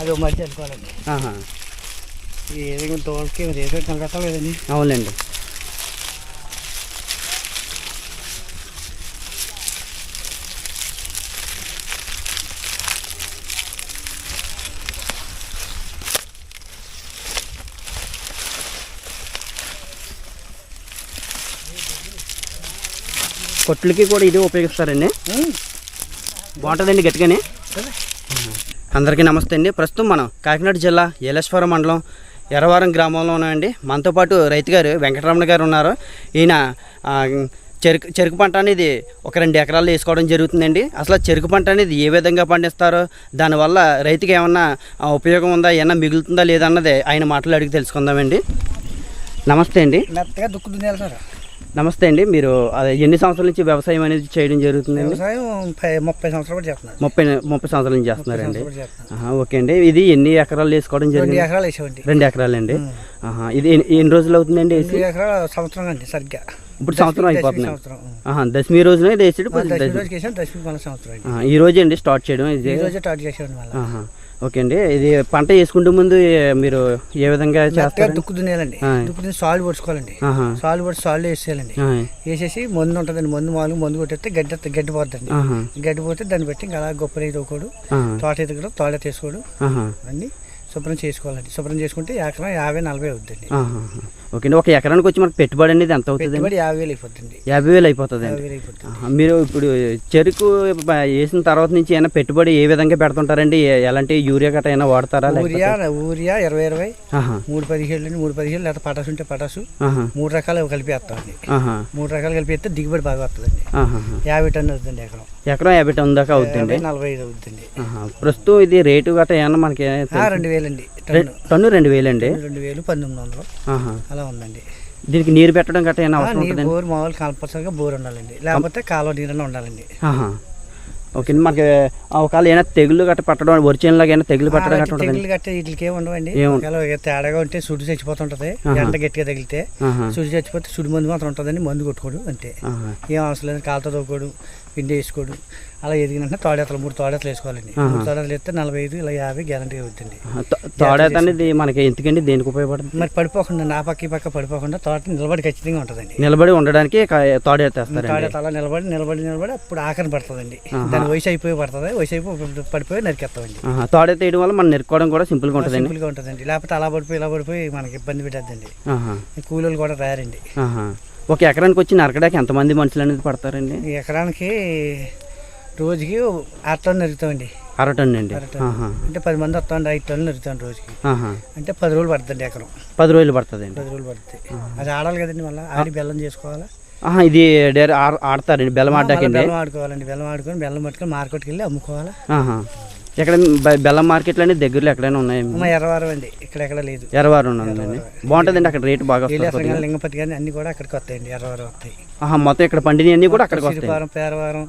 అది ఆహా. ఈ ఏదైనా తోటకి రేటు కనకట్టలేదండి అవునండి కొట్లకి కూడా ఇది ఉపయోగిస్తారండి? బాగుంటుందండి గట్టిగానే? అందరికీ నమస్తే అండి. ప్రస్తుతం మనం కాకినాడ జిల్లా ఏలేశ్వరం మండలం ఎర్రవరం గ్రామంలో ఉన్నామండి. మనతో పాటు రైతు గారు వెంకటరమణ గారు ఉన్నారు. ఈయన చెరుకు చెరుకు పంట అనేది ఒక రెండు ఎకరాలు వేసుకోవడం జరుగుతుందండి. అసలు చెరుకు పంట అనేది ఏ విధంగా పండిస్తారో? దానివల్ల రైతుకి ఏమన్నా ఉపయోగం ఉందా? ఏమన్నా మిగులుతుందా లేదన్నది ఆయన మాటలు అడిగి తెలుసుకుందామండి. నమస్తే అండి. మెత్తగా దుక్కు దున్నేయాలి సార్. నమస్తే అండి. మీరు అదే ఎన్ని సంవత్సరాల నుంచి వ్యవసాయం అనేది చేయడం వ్యవసాయం పై- ముప్పై సంవత్సరాలు చేస్తున్నారు. ముప్పై ముప్పై సంవత్సరాల నుంచి చేస్తున్నారండి ఓకే అండి. ఇది ఎన్ని ఎకరాలు వేసుకోవడం జరిగింది? ఎకరాలు రెండు ఎకరాలండి. ఆహా, ఇది ఎన్ని- రోజులు అవుతుందండి ఎకరాలు సంవత్సరం అండి సరిగ్గా. ఇప్పుడు సంవత్సరం అయిపోతుంది. దశమి రోజున ఇది వేసాడు అండి. ఈ రోజు అండి స్టార్ట్ చేయడం? స్టార్ట్ ఓకే అండి. ఇది పంట వేసుకుంటే ముందు మీరు ఏ విధంగా చేస్తారు దుక్కు దున్నేయాలండి. దుక్కు దున్ని సాల్ట్ పొడుచుకోవాలండి సాల్ట్ పొడి సాల్ట్ వేసేయాలండి. వేసేసి మందు ఉంటుందండి. మందు మామూలుగా మందు కొట్టేస్తే గడ్డి గడ్డి పోతుందండి గడ్డి పోతే దాన్ని బట్టి ఇంకా అలా గొప్ప రైతు ఒకడు తోట ఎదుగుడు తోట తీసుకోడు అన్ని శుభ్రం చేసుకోవాలండి. శుభ్రం చేసుకుంటే ఎకరం యాభై నలభై అవుతుందండి ఆహా. ఓకే అండి. ఒక ఎకరానికి వచ్చి మనకు పెట్టుబడి అనేది ఎంత అవుతుంది పెట్టుబడి యాభై వేలు అయిపోతుంది యాభై వేలు అయిపోతుంది మీరు ఇప్పుడు చెరుకు వేసిన తర్వాత నుంచి ఏమైనా పెట్టుబడి ఏ విధంగా పెడుతుంటారండి? ఎలాంటి యూరియా గట్రా ఏమైనా వాడతారా ఊరియా ఊరియా ఇరవై ఇరవై. మూడు పదిహేళ్ళు అండి. మూడు పదిహేళ్ళు లేదా పటాసు ఉంటే పటాసు. మూడు రకాలు కలిపి వేస్తామండి ఆహా, మూడు రకాలు కలిపి వేస్తే దిగుబడి బాగా వస్తుందండి. యాభై టన్ను అవుతుందండి ఎకరం. ఎకరం యాభై టన్ దాకా అవుతుందండి. యాభై నలభై ఐదు అవుతుంది. ప్రస్తుతం ఇది రేటు గట్రా ఏమన్నా మనకి రెండు వేలండి టన్ను. రెండు వేలండి రెండు వేలు పంతొమ్మిది వందలు. అలా ఉందండి. దీనికి నీరు పెట్టడం గట్రా ఏమైనా అవసరం నీరు ఉంటుందండి బోర్ మామూలు కంపల్సరిగా బోర్ ఉండాలండి. లేకపోతే కాలువ నీరన్నా ఉండాలండి. ఓకే మనకి ఒకవేళ ఏమైనా తెగులు గట్ట పట్టడం ఒరిజినల్ లాగా ఏమైనా తెగులు పట్టడం గట్ట ఉంటుంది తెగులు గట్ట వీటికి ఏమి ఉండవండి. తేడాగా ఉంటే సుడి చచ్చిపోతుంటది. ఎండ గట్టిగా తగిలితే. సుడి చచ్చిపోతే సుడి మందు మాత్రం ఉంటుందండి. మందు కొట్టుకోడు అంతే. ఏం అవసరం లేదు. కాలుతో తోకోడు పిండి వేసుకోడు. అలా ఎదిగినంటే తోడేతలు మూడు తోడేతలు వేసుకోవాలండి. మూడు తోడేతలు వేస్తే నలభై ఐదు ఇలా యాభై గ్యారంటీ అవుతుంది తోడేత అనేది మనకి ఎందుకండి? దేనికి ఉపయోగపడుతుంది? మరి పడిపోకుండా నా పక్క ఈ పక్క పడిపోకుండా తోట నిలబడి ఖచ్చితంగా ఉంటుందండి. నిలబడి ఉండడానికి తోడేతేస్తారండి. తోడేత అలా నిలబడి నిలబడి నిలబడి అప్పుడు ఆఖరి పడుతుందండి. దాని వయసు అయిపోయి పడుతుంది వయసు అయిపోయి పడిపోయి నరికేస్తామండి. తోడేత వేయడం వల్ల మనం నెరుకోవడం కూడా సింపుల్గా ఉంటుందండి? సింపుల్గా ఉంటుందండి. లేకపోతే అలా పడిపోయి ఇలా పడిపోయి మనకి ఇబ్బంది పెట్టద్దండి. కూలీలు కూడా రారండి ఆహా. ఒక ఎకరానికి వచ్చి నరకడానికి ఎంతమంది మనుషులు అనేది పడతారండి? ఎకరానికి రోజుకి ఆరు టన్ను నరుగుతామండి. అర టన్ను అండి. అర. అంటే పది మంది వస్తామండి ఐదు టన్నులు నరుగుతాం రోజుకి. ఆహా. అంటే పది రోజులు పడుతుంది ఎకరం. పది రోజులు పడుతుందండి. పది రోజులు పడుతుంది. అది ఆడాలి కదండి మళ్ళీ? ఆడి బెల్లం చేసుకోవాలా? ఇది ఆడతారండి బెల్లం ఆడటాకండి బెల్లం ఆడుకోవాలండి బెల్లం ఆడుకొని బెల్లం పట్టుకొని మార్కెట్కి వెళ్ళి అమ్ముకోవాలా. ఎక్కడ బెల్లం మార్కెట్లు అనేది దగ్గరలో ఎక్కడైనా ఉన్నాయి? ఎర్రవారం అండి. ఇక్కడెక్కడ లేదు. ఎర్రవారు ఉందండి. బాగుంటుందండి అక్కడ రేటు బాగా లింగపతి కానీ అన్ని కూడా అక్కడికి వస్తాయండి ఎర్రవారం వస్తాయి. మొత్తం ఇక్కడ పండినవి అన్నీ కూడా అక్కడికి వస్తాయి. పేరవారం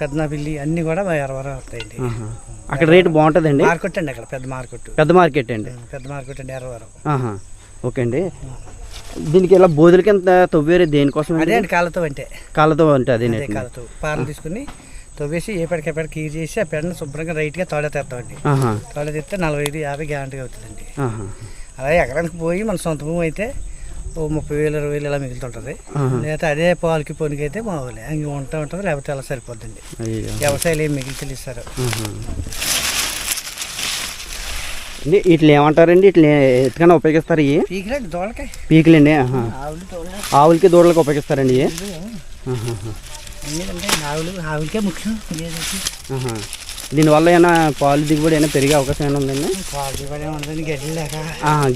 పెద్దనాపిల్లి అన్ని కూడా మా ఎర్రవారం వస్తాయండి. అక్కడ రేటు బాగుంటుందండి? మార్కెట్ అండి అక్కడ పెద్ద మార్కెట్. పెద్ద మార్కెట్ అండి? పెద్ద మార్కెట్ అండి ఎర్రవారం ఆహా. ఓకే అండి. దీనికి ఇలా బోధులకి ఎంత తవ్వేరే? దేనికోసం అదే అండి కాళ్ళతో అంటే. కాళ్ళతో అంటే అదే కాళ్ళతో. పారలు తీసుకుని తవ్వేసి ఏ పెడకి పెడకి కీర్ చేసి ఆ పెడని శుభ్రంగా రైట్గా తోడ తెస్తామండి. తోడ తెస్తే నలభై ఐదు యాభై గ్యారంటీగా అవుతుందండి. అలాగే ఎకరానికి పోయి మన సొంత భూమి అయితే ఓ ముప్పై వేలు ఇరవై వేలు ఇలా మిగులుతుంటుంది. లేకపోతే అదే పాలకి పొనికి అయితే మామూలే ఇంక ఉంటా ఉంటుంది లేకపోతే అలా సరిపోద్దండి. వ్యవసాయాలు ఏం మిగిలి ఇస్తారు ఆహా. అండి వీటిని ఏమంటారండి? వీటిని ఎత్తుకన్నా ఉపయోగిస్తారు ఇవి? పీకిలండి దోళకాయ పీకులండి? ఆవులకి దూడలకు ఉపయోగిస్తారండి ఆవులు ఆవులకే ముఖ్యం. దీనివల్ల ఏమైనా పాలు దిగుబడి అయినా పెరిగే అవకాశం ఏమైనా ఉందండి? పాలు కూడా ఉండదండి గడ్డి లేక.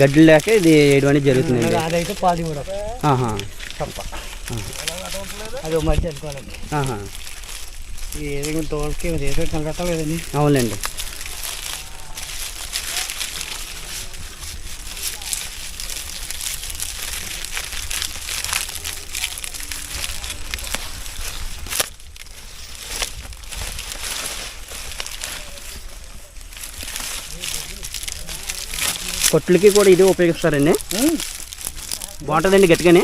గడ్డి లేక ఇది వేయడం అనేది జరుగుతుందండి. అదైతే పాలు. తప్ప అది మధ్య అనుకోవాలండి. ఏదైనా తోటకి రేటు కనకట్టలేదండి అవునండి కొట్లకి కూడా ఇది ఉపయోగిస్తారండి. బాగుంటుందండి గట్టిగానే.